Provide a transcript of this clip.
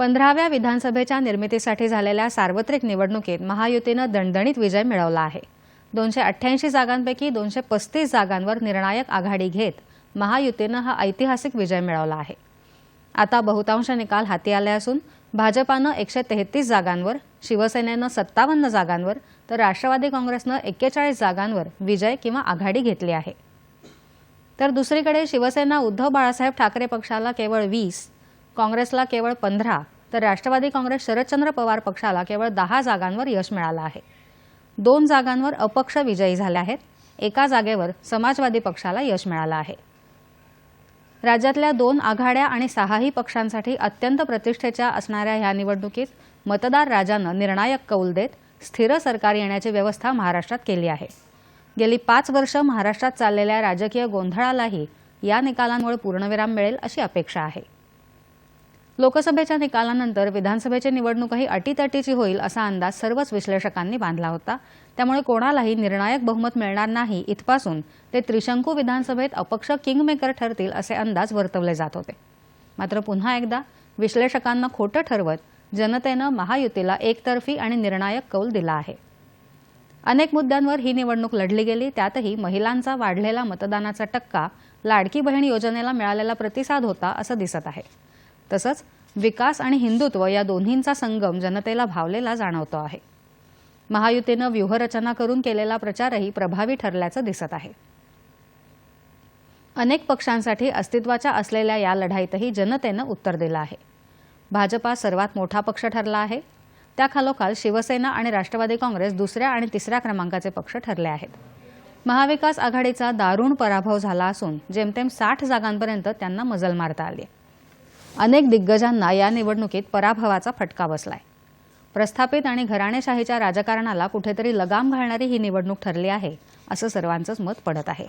पंधराव्या विधानसभेच्या निर्मितीसाठी झालेल्या सार्वत्रिक निवडणुकीत महायुतीनं दणदणीत विजय मिळवला आहे. दोनशे अठ्ठ्याऐंशी जागांपैकी दोनशे पस्तीस जागांवर निर्णायक आघाडी घेत महायुतीनं हा ऐतिहासिक विजय मिळवला आहे. आता बहुतांश निकाल हाती आले असून भाजपानं एकशे तेहतीस जागांवर शिवसेनेनं सत्तावन्न जागांवर तर राष्ट्रवादी काँग्रेसनं एक्केचाळीस जागांवर विजय किंवा आघाडी घेतली आहे. तर दुसरीकडे शिवसेना उद्धव बाळासाहेब ठाकरे पक्षाला केवळ वीस काँग्रेसला केवळ पंधरा तर राष्ट्रवादी काँग्रेस शरदचंद्र पवार पक्षाला केवळ दहा जागांवर यश मिळालं आहे. दोन जागांवर अपक्ष विजयी झाले आहेत. एका जागेवर समाजवादी पक्षाला यश मिळालं आहे. राज्यातल्या दोन आघाड्या आणि सहाही पक्षांसाठी अत्यंत प्रतिष्ठेच्या असणाऱ्या ह्या निवडणुकीत मतदार राजानं निर्णायक कौल देत स्थिर सरकार येण्याची व्यवस्था महाराष्ट्रात केली आहे. गेली पाच वर्ष महाराष्ट्रात चाललेल्या राजकीय गोंधळालाही या निकालांमुळे पूर्णविराम मिळेल अशी अपेक्षा आहे. लोकसभेच्या निकालानंतर विधानसभेची निवडणूकही अटीतटीची होईल असा अंदाज सर्वच विश्लेषकांनी बांधला होता. त्यामुळे कोणालाही निर्णायक बहुमत मिळणार नाही. इथपासून ते त्रिशंकू विधानसभेत अपक्ष किंगमेकर ठरतील असे अंदाज वर्तवले जात होते. मात्र पुन्हा एकदा विश्लेषकांना खोटं ठरवत जनतेनं महायुतीला एकतर्फी आणि निर्णायक कौल दिला आहे. अनेक मुद्द्यांवर ही निवडणूक लढली गेली. त्यातही महिलांचा वाढलेला मतदानाचा टक्का लाडकी बहीण योजनेला मिळालेला प्रतिसाद होता असं दिसत आहे. तसंच विकास आणि हिंदुत्व या दोन्हींचा संगम जनतेला भावलेला जाणवतो आहे. महायुतीनं व्यूहरचना करून केलेला प्रचारही प्रभावी ठरल्याचं दिसत आहे. अनेक पक्षांसाठी अस्तित्वाच्या असलेल्या या लढाईतही जनतेनं उत्तर दिलं आहे. भाजपा सर्वात मोठा पक्ष ठरला आहे. त्याखालोखाल शिवसेना आणि राष्ट्रवादी काँग्रेस दुसऱ्या आणि तिसऱ्या क्रमांकाचे पक्ष ठरले आहेत. महाविकास आघाडीचा दारुण पराभव झाला असून जेमतेम साठ जागांपर्यंत त्यांना मजल मारता आली अनेक दिग्गजांना या निवडणुकीत पराभवाचा फटका बसलाय. प्रस्थापित आणि घराणेशाहीच्या राजकारणाला कुठेतरी लगाम घालणारी ही निवडणूक ठरली आहे असं सर्वांचंच मत पडत आहे.